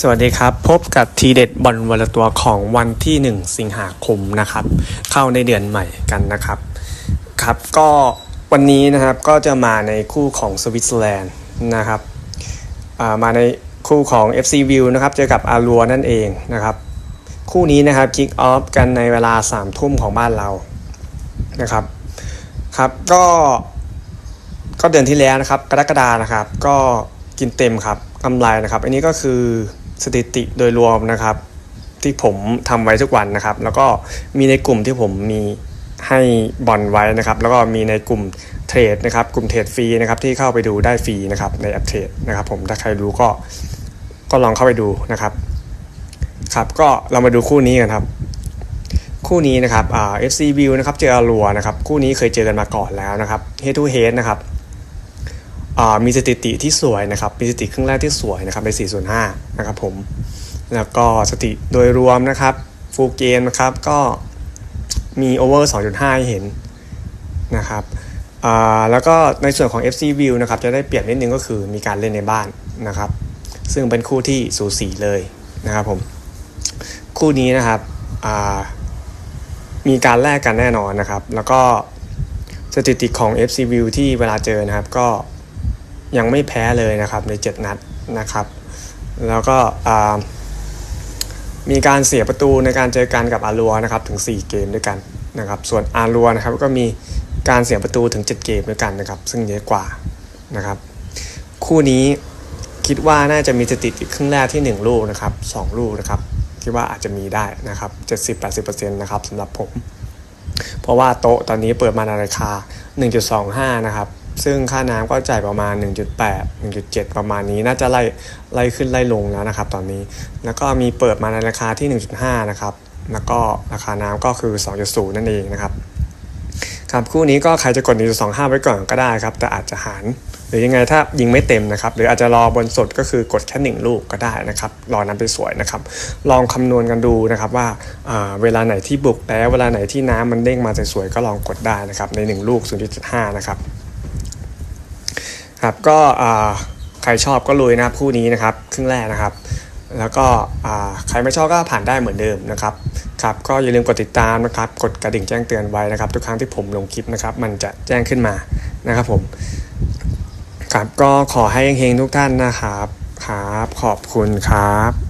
สวัสดีครับ พบกับทีเด็ดบอลวันละตัวของวันที่ 1 สิงหาคมนะครับ เข้าในเดือนใหม่กันนะครับครับ ก็วันนี้นะครับก็จะมาในคู่ของสวิตเซอร์แลนด์นะครับอ่ามาในคู่ของ FC View นะครับเจอกับอารัวนั่นเองนะครับ คู่นี้นะครับคิกออฟกันในเวลา3ทุ่มของบ้านเรานะครับครับก็ก็เดือนที่แล้วนะครับกรกฎานะครับ ก็กินเต็มครับกำไรนะครับ อันนี้ก็คือ สถิติโดยรวมนะครับ ที่ผมทำไว้ทุกวันนะครับ แล้วก็มีในกลุ่มที่ผมมีให้บอลไว้นะครับ แล้วก็มีในกลุ่มเทรดนะครับ กลุ่มเทรดฟรีนะครับที่เข้าไปดูได้ฟรีนะครับในแอปเทรดนะครับ ผมถ้าใครรู้ก็ก็ลองเข้าไปดูนะครับครับก็เรามาดูคู่นี้กันครับ คู่นี้นะครับอ่า FC View นะครับเจออารัวนะครับคู่นี้เคยเจอกันมาก่อนแล้วนะครับ Head to Head นะครับ มีสถิติที่สวยนะครับ มีสถิติครึ่งแรกที่สวยนะครับใน4.5นะครับผม แล้วก็สถิติโดยรวมนะครับฟูเกมนะครับก็มีโอเวอร์2.5 ให้เห็นนะครับแล้วก็ในส่วนของ FC View นะครับจะได้เปรียบนิดนึงก็คือมีการเล่นในบ้านนะครับ ซึ่งเป็นคู่ที่สูสีเลยนะครับผม คู่นี้นะครับมีการแลกกันแน่นอนนะครับ แล้วก็สถิติของ FC View ที่เวลาเจอนะครับก็ ยังไม่แพ้เลยนะครับใน 7 นัดนะครับ แล้วก็มีการเสียประตูในการเจอกันกับอารัวนะครับถึง 4 เกมด้วยกันนะครับ ส่วนอารัวนะครับก็มีการเสียประตูถึง 7 เกมด้วยกันนะครับ ซึ่งเยอะกว่านะครับ คู่นี้คิดว่าน่าจะมีสถิติครึ่งแรกที่ 1 ลูกนะครับ 2 ลูกนะครับคิดว่าอาจจะมีได้นะครับ70-80%นะครับสำหรับผม เพราะว่าโต๊ะตอนนี้เปิดมาในราคา 1.25 นะครับ ซึ่งค่าน้ำก็จ่ายประมาณ 1.8 1.7 ประมาณนี้ น่าจะไล่ไล่ขึ้นไล่ลงแล้วนะครับ ตอนนี้ แล้วก็มีเปิดมาในราคาที่ 1.5 นะครับ แล้วก็ราคาน้ำก็คือ 2.0 นั่นเองนะครับครับคู่นี้ก็ใครจะกด1.25 ไว้ก่อนก็ได้ครับ แต่อาจจะหารหรือยังไงถ้ายิงไม่เต็มนะครับ หรืออาจจะรอบนสดก็คือกดแค่หนึ่งลูกก็ได้นะครับ รอน้ำไปสวยนะครับ ลองคำนวณกันดูนะครับว่าอ่าเวลาไหนที่บุกแล้วเวลาไหนที่น้ำมันเด้งมาสวยๆก็ลองกดได้นะครับใน 1 ลูก0.75นะครับ ครับก็ใครชอบก็ลุยนะคู่นี้นะครับครึ่งแรกนะครับ แล้วก็ใครไม่ชอบก็ผ่านได้เหมือนเดิมนะครับครับก็อย่าลืมกดติดตามนะครับกดกระดิ่งแจ้งเตือนไว้นะครับ ทุกครั้งที่ผมลงคลิปนะครับมันจะแจ้งขึ้นมานะครับผมครับก็ขอให้เฮงๆทุกท่านนะครับครับขอบคุณครับ